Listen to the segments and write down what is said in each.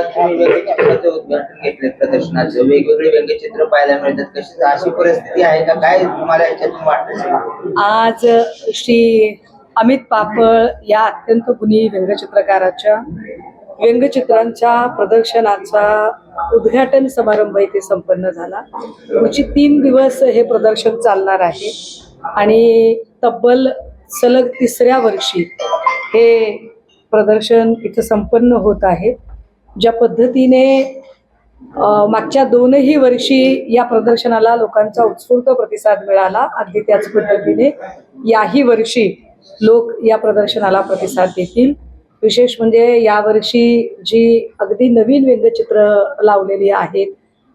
आज तुम्ही व्यंगचित्राचं उद्घाटन घेतलं प्रदर्शनाचं वेगवेगळे व्यंगचित्र पाहायला मिळतात. कशी अशी परिस्थिती आहे का? काय तुम्हाला याच्यातून वाटत आज श्री अमित पापळ या अत्यंत गुणी व्यंगचित्रकाराच्या व्यंगचित्रांच्या प्रदर्शनाचा उद्घाटन समारंभ इथे संपन्न झाला. पुढची तीन दिवस हे प्रदर्शन चालणार आहे. आणि तब्बल सलग तिसऱ्या वर्षी हे प्रदर्शन इथं संपन्न होत आहे. ज्या पद्धतीने मागच्या दोनही वर्षी या प्रदर्शनाला लोकांचा उत्स्फूर्त प्रतिसाद मिळाला अगदी त्याच पद्धतीने याही वर्षी लोक या प्रदर्शनाला प्रतिसाद देतील. विशेष म्हणजे यावर्षी जी अगदी नवीन व्यंगचित्र लावलेली आहेत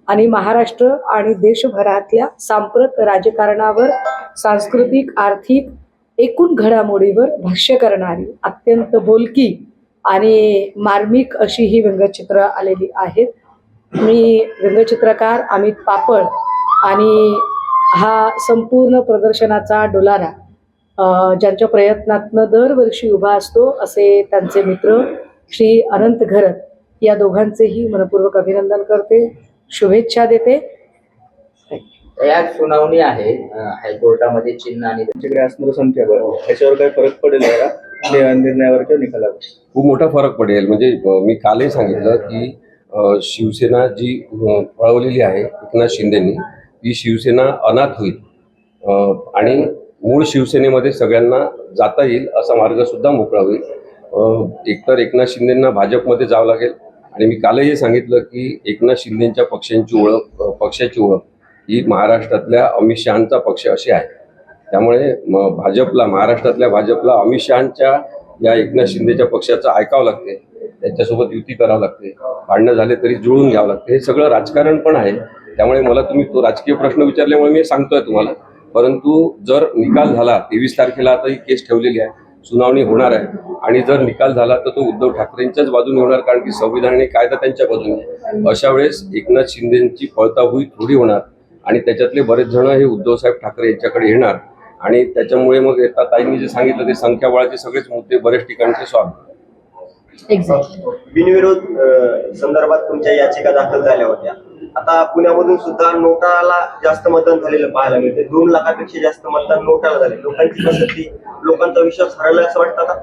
आणि महाराष्ट्र आणि देशभरातल्या सांप्रत राजकारणावर सांस्कृतिक आर्थिक एकूण घडामोडीवर भाष्य करणारी अत्यंत बोलकी आणि मार्मिक अशी ही व्यंगचित्र आलेली आहेत. मी व्यंगचित्रकार अमित पापळ आणि हा संपूर्ण प्रदर्शनाचा डोलारा ज्यांच्या प्रयत्नातनं दरवर्षी उभा असतो असे त्यांचे मित्र श्री अनंत घरत या दोघांचेही मनपूर्वक अभिनंदन करते शुभेच्छा देते. यात सुनावणी आहे हायकोर्टामध्ये चिन्ह आणि त्यांच्याकडे असणारं संख्याबळ त्याच्यावर काही फरक पडेल का निर्णयावर किंवा निकालावर. खूप मोठा फरक पडेल. म्हणजे मी कालही सांगितलं की शिवसेना जी पळवलेली आहे एकनाथ शिंदेनी ती शिवसेना अनाथ होईल. आणि मूळ शिवसेनेमध्ये सगळ्यांना जाता येईल असा मार्ग सुद्धा मोकळा होईल. एकतर एकनाथ शिंदेंना भाजपमध्ये जावं लागेल. आणि मी कालही सांगितलं की एकनाथ शिंदेच्या पक्षांची ओळख पक्षाची ओळख ही महाराष्ट्रातल्या अमित शहांचा पक्ष अशी आहे. त्यामुळे भाजपला महाराष्ट्रातल्या भाजपला अमित शहांच्या या एकनाथ शिंदेच्या पक्षाचं ऐकावं लागते त्यांच्यासोबत युती करावं लागते भांडणं झाले तरी जुळून घ्यावं लागते. हे सगळं राजकारण पण आहे. त्यामुळे मला तुम्ही तो राजकीय प्रश्न विचारल्यामुळे मी सांगतोय तुम्हाला. परंतु जर निकाल झाला तेवीस तारखेला आता ही केस ठेवलेली आहे सुनावणी होणार आहे. आणि जर निकाल झाला तर तो उद्धव ठाकरेंच्याच बाजूने होणार कारण की संविधान आणि कायदा त्यांच्या बाजूने अशा वेळेस एकनाथ शिंदेची पळताभुई थोडी होणार आणि त्याच्यातले बरेच जण हे उद्धवसाहेब ठाकरे यांच्याकडे येणार. आणि त्याच्यामुळे मग आता ताईंनी जे सांगितलं ते संख्याबळाचे सगळेच मुद्दे बऱ्याच ठिकाणचे एक्झॅक्टली बिनविरोध संदर्भात तुमच्या याचिका दाखल झाल्या होत्या. आता पुण्यामधून सुद्धा नोटाला जास्त मतदान झालेलं पाहायला मिळते दोन लाखापेक्षा जास्त मतदान नोटाला झाले. लोकांची पसंती लोकांचा विश्वास हरवला असं वाटतं आता?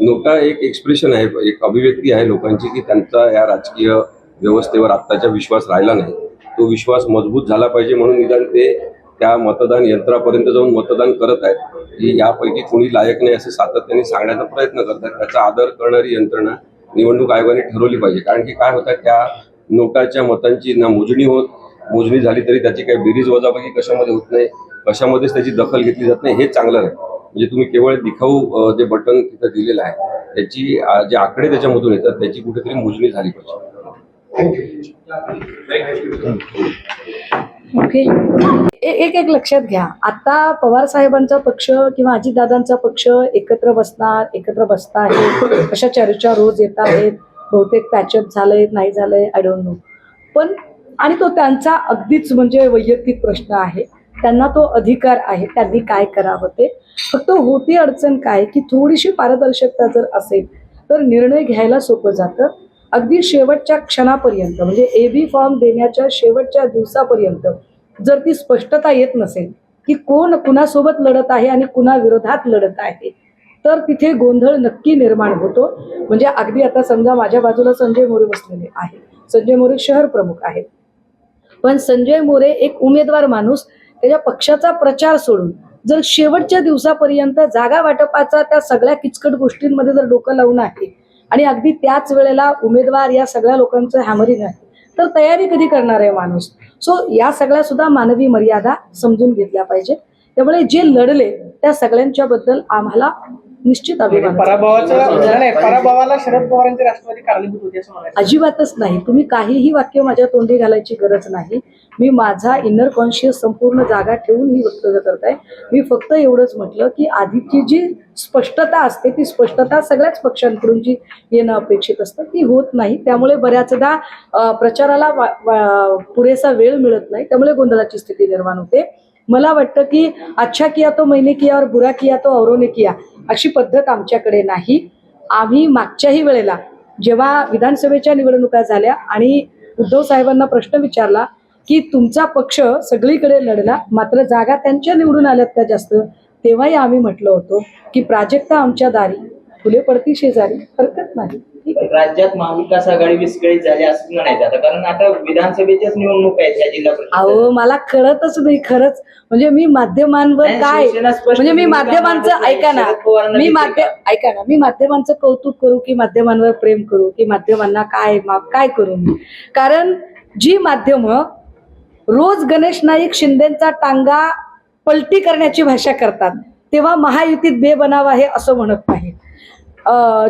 नोटा एक एक्सप्रेशन आहे एक अभिव्यक्ती आहे लोकांची की त्यांचा या राजकीय व्यवस्थेवर आत्ताचा विश्वास राहिला नाही. तो विश्वास मजबूत झाला पाहिजे म्हणून निदान ते त्या मतदान यंत्रापर्यंत जाऊन मतदान करत आहेत. की यापैकी कोणी लायक नाही असं सातत्याने सांगण्याचा प्रयत्न करतात त्याचा आदर करणारी यंत्रणा निवडणूक आयोगाने ठरवली पाहिजे. कारण की काय होतं त्या नोटाच्या मतांची ना मोजणी होत मोजणी झाली तरी त्याची काही बेरीज वजाबाकी कशामध्ये होत नाही कशामध्येच त्याची दखल घेतली जात नाही हे चांगलं आहे म्हणजे तुम्ही केवळ दिखाऊ जे बटन तिथं दिलेलं आहे त्याची जे आकडे त्याच्यामधून येतात त्याची कुठेतरी मोजणी झाली पाहिजे. ओके. ए- एक एक लक्षात घ्या. आता पवार साहेबांचा पक्ष किंवा अजितदादांचा पक्ष एकत्र बसणार एकत्र बसता आहेत अशा चर्चा रोज येत आहेत. बहुतेक पॅचअप झालंय नाही झालंय आय डोंट नो पण आणि तो त्यांचा अगदीच म्हणजे वैयक्तिक प्रश्न आहे. त्यांना तो अधिकार आहे. त्यांनी काय करावं ते? फक्त होती अडचण काय? की थोडीशी पारदर्शकता जर असेल तर निर्णय घ्यायला सोपं जातं. अगदी शेवटच्या क्षणापर्यंत म्हणजे ए बी फॉर्म देण्याच्या शेवटच्या दिवसापर्यंत जर ती स्पष्टता येत नसेल की कोण कुणासोबत लढत आहे आणि कुणा विरोधात लढत आहे तर तिथे गोंधळ नक्की निर्माण होतो. म्हणजे अगदी आता समजा माझ्या बाजूला संजय मोरे बसलेले आहे संजय मोरे शहर प्रमुख आहेत. पण संजय मोरे एक उमेदवार माणूस त्याच्या पक्षाचा प्रचार सोडून जर शेवटच्या दिवसापर्यंत जागा वाटपाचा त्या सगळ्या किचकट गोष्टींमध्ये जर डोकं लावून आहे आणि अगदी त्याच वेळेला उमेदवार या सगळ्या लोकांचं हॅमरिंग आहे. तर तयारी कधी करणार आहे माणूस? सो या सगळ्या सुद्धा मानवी मर्यादा समजून घेतल्या पाहिजे त्यामुळे जे लढले त्या सगळ्यांच्याबद्दल आम्हाला निश्चित अभिमान. पराभवाचा नाही, नाही पराभवाला शरद पवारांचे राष्ट्रवादी कारणीभूत होते असं म्हणायचं. अजिबातच नाही. तुम्ही काहीही वाक्य माझ्या तोंडी घालायची गरज नाही. मी माझा इनर कॉन्शियस संपूर्ण जागा ठेवून ही वक्तव्य करताय. मी फक्त एवढंच म्हटलं की आधीची जी स्पष्टता असते ती स्पष्टता सगळ्याच पक्षांकडून जी येणं अपेक्षित असतं ती होत नाही. त्यामुळे बऱ्याचदा प्रचाराला पुरेसा वेळ मिळत नाही. त्यामुळे गोंधळाची स्थिती निर्माण होते. मला वाटतं की अच्छा किया तो मैंने किया और बुरा किया तो औरों ने किया. अशी पद्धत आमच्याकडे नाही. आम्ही मागच्याही वेळेला जेव्हा विधानसभेच्या निवडणुका झाल्या आणि उद्धव साहेबांना प्रश्न विचारला की तुमचा पक्ष सगळीकडे लढला मात्र जागा त्यांच्या निवडून आल्यात का जास्त? तेव्हाही आम्ही म्हटलं होतो की प्राजक्ता आमच्या दारी फुले पडती शेजारी हरकत नाही. ठीक आहे. राज्यात महाविकास आघाडी विस्कळीत झाली असं म्हणायचं आता. कारण आता विधानसभेच्याच निवडणूक आहेत ह्या जिल्हा अहो मला कळतच नाही खरंच. म्हणजे मी माध्यमांवर नाही, काय शिवसेना स्पष्ट म्हणजे मी भूमिका माध्यमांचं मांडत नाही. ऐका ना. शरद पवारांना मी का? ऐका ना. मी माध्यमांचं कौतुक करू की माध्यमांवर प्रेम करू की माध्यमांना काय मा- काय करू मी? कारण जी माध्यमं रोज गणेश नाईक शिंदेचा टांगा पलटी करण्याची भाषा करतात तेव्हा महायुतीत बेबनाव आहे असं म्हणत नाही अं,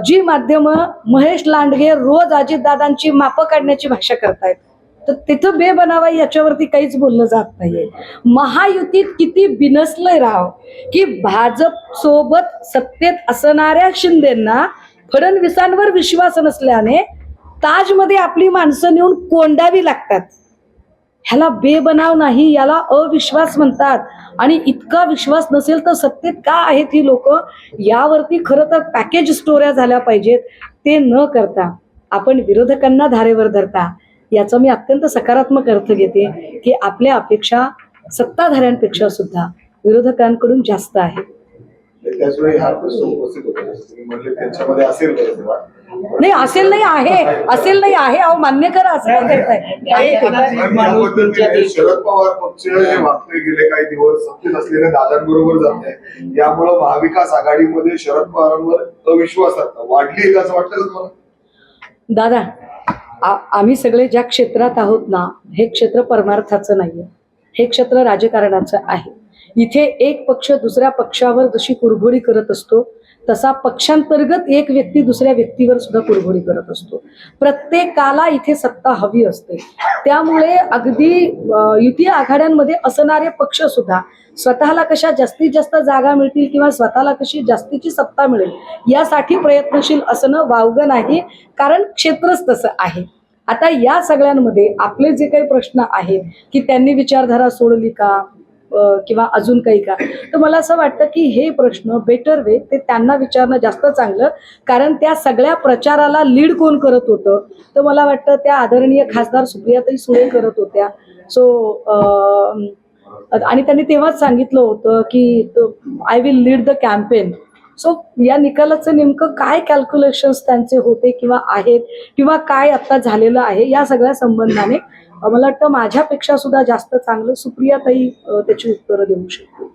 जी माध्यमं महेश लांडगे रोज अजितदादांची मापं काढण्याची भाषा करतायत. तर तिथं बेबनावा याच्यावरती काहीच बोललं जात नाहीये. महायुतीत किती बिनसलंय राव की भाजप सोबत सत्तेत असणाऱ्या शिंदेना फडणवीसांवर विश्वास नसल्याने ताजमध्ये आपली माणसं नेऊन कोंडावी लागतात. ह्याला बेबनाव नाही याला अविश्वास म्हणतात. आणि इतका विश्वास नसेल तर सत्तेत का आहेत ही लोक? यावरती खरं तर पॅकेज स्टोऱ्या झाल्या पाहिजेत. ते न करता आपण विरोधकांना धारेवर धरता याचा मी अत्यंत सकारात्मक अर्थ घेते की आपल्या अपेक्षा सत्ताधाऱ्यांपेक्षा सुद्धा विरोधकांकडून जास्त आहे. त्याच वेळी हा प्रश्न उपस्थित होता तुम्ही म्हणले त्यांच्यामध्ये असेल नाही असेल नाही आहे. असेल नाही आहे. अहो मान्य करा असं काय करताय? शरद पवार पक्ष हे वागते गेले काही दिवस सत्तेत असलेल्या दादांबरोबर जात. आहे यामुळं महाविकास आघाडीमध्ये शरद पवारांवर अविश्वास वाढली आहे असं वाटतं का तुम्हाला? दादा आम्ही सगळे ज्या क्षेत्रात आहोत ना हे क्षेत्र परमार्थाचं नाहीये. हे क्षेत्र राजकारणाचं आहे. इथे एक पक्ष दुसऱ्या पक्षावर जशी कुरघोडी करत असतो तसा पक्षांतर्गत एक व्यक्ती दुसऱ्या व्यक्तीवर सुद्धा कुरघोडी करत असतो. प्रत्येकाला इथे सत्ता हवी असते. त्यामुळे अगदी युती आघाड्यांमध्ये असणारे पक्ष सुद्धा स्वतःला कशा जास्तीत जास्त जागा मिळतील किंवा स्वतःला कशी जास्तीची सत्ता मिळेल यासाठी प्रयत्नशील असणं वावगं नाही कारण क्षेत्रच तसं आहे. आता या सगळ्यांमध्ये आपले जे काही प्रश्न आहेत की त्यांनी विचारधारा सोडली का? किंवा अजून काही का? तर मला असं वाटतं की हे प्रश्न बेटर वे ते त्यांना विचारणं जास्त चांगलं कारण त्या सगळ्या प्रचाराला लीड कोण करत होतं? तर मला वाटतं त्या आदरणीय खासदार सुप्रियाताई सुळे करत होत्या. सो आणि त्यांनी तेव्हाच सांगितलं होतं की I will lead the campaign so या निकालाचं नेमकं काय कॅल्क्युलेशन्स त्यांचे होते किंवा आहेत किंवा काय आता झालेलं आहे या सगळ्या संबंधाने मला वाटतं माझ्यापेक्षा सुद्धा जास्त चांगलं सुप्रियाताई त्याची उत्तरं देऊ शकतो